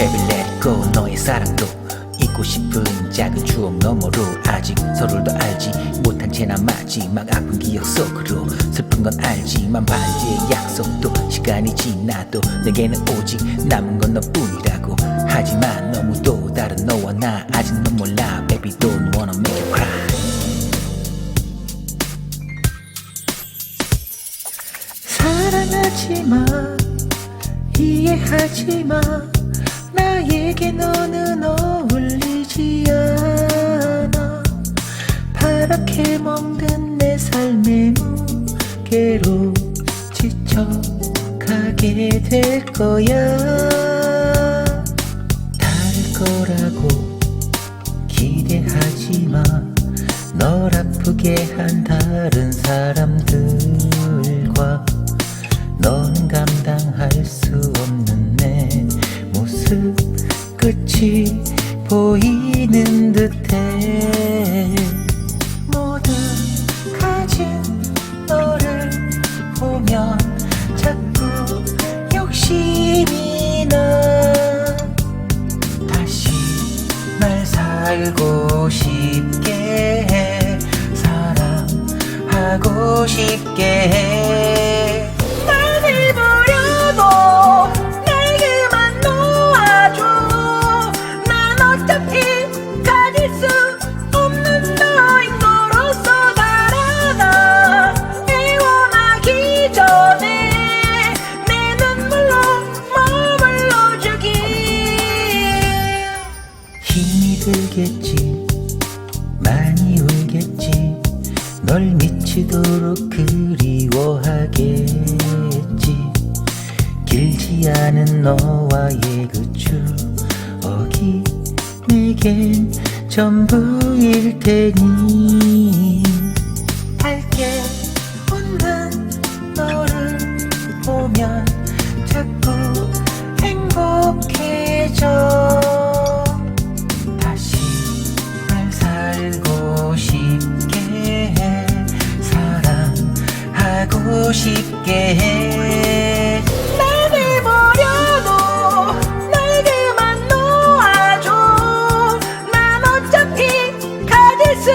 Baby let go 너의 사랑도 잊고 싶은 작은 추억 너머로 아직 서로를 더 알지 못한 채 남았지 막 아픈 기억 속으로 슬픈 건 알지만 반지의 약속도 시간이 지나도 내게는 오직 남은 건 너뿐이라고. 하지만 너무 또 다른 너와 나 아직 넌 몰라. Baby don't wanna make you cry. 사랑하지마 이해하지마 나에게 너는 어울리지 않아. 파랗게 멍든 내 삶의 무게로 지쳐 가게 될 거야. 다를 거라고 기대하지 마. 널 아프게 한 다른 사람들 보이는 듯해. 모두 가진 너를 보면 자꾸 욕심이 나. 다시 날 살고 싶게 해. 사랑하고 싶게 해 들겠지. 많이 울겠지. 널 미치도록 그리워하겠지. 길지 않은 너와의 그 추억이 내겐 전부일 테니. 밝게 싶게 해. 나를 버려도 날 그만 놓아줘. 난 어차피 가질 수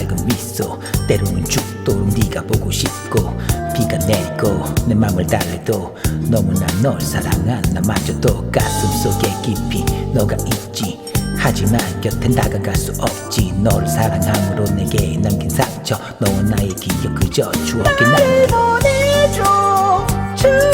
밝은 미소. 때로는 죽도록 네가 보고 싶고 비가 내리고 내 맘을 달래도 너무나 널 사랑한 나마저도 가슴 속에 깊이 너가 있지. 하지만 곁엔 다가갈 수 없지. 너를 사랑함으로 내게 남긴 상처. 너와 나의 기억 그저 나를 남겨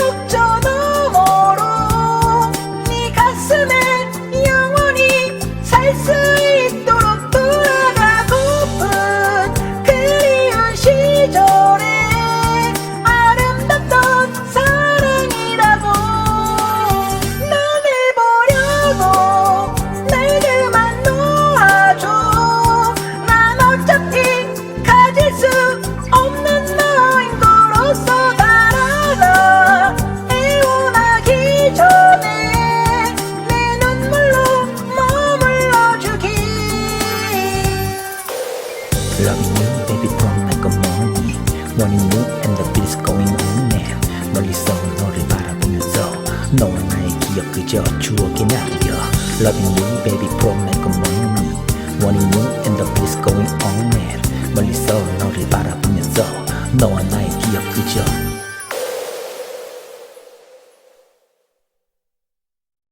Loving you, baby, don't like a morning Wanting you and the beat is going on now 멀리서 너를 바라보면서 너와 나의 기억 그저 추억에 남겨 Loving you, baby, from like a morning Wanting you and the beat is going on now 멀리서 너를 바라보면서 너와 나의 기억 그저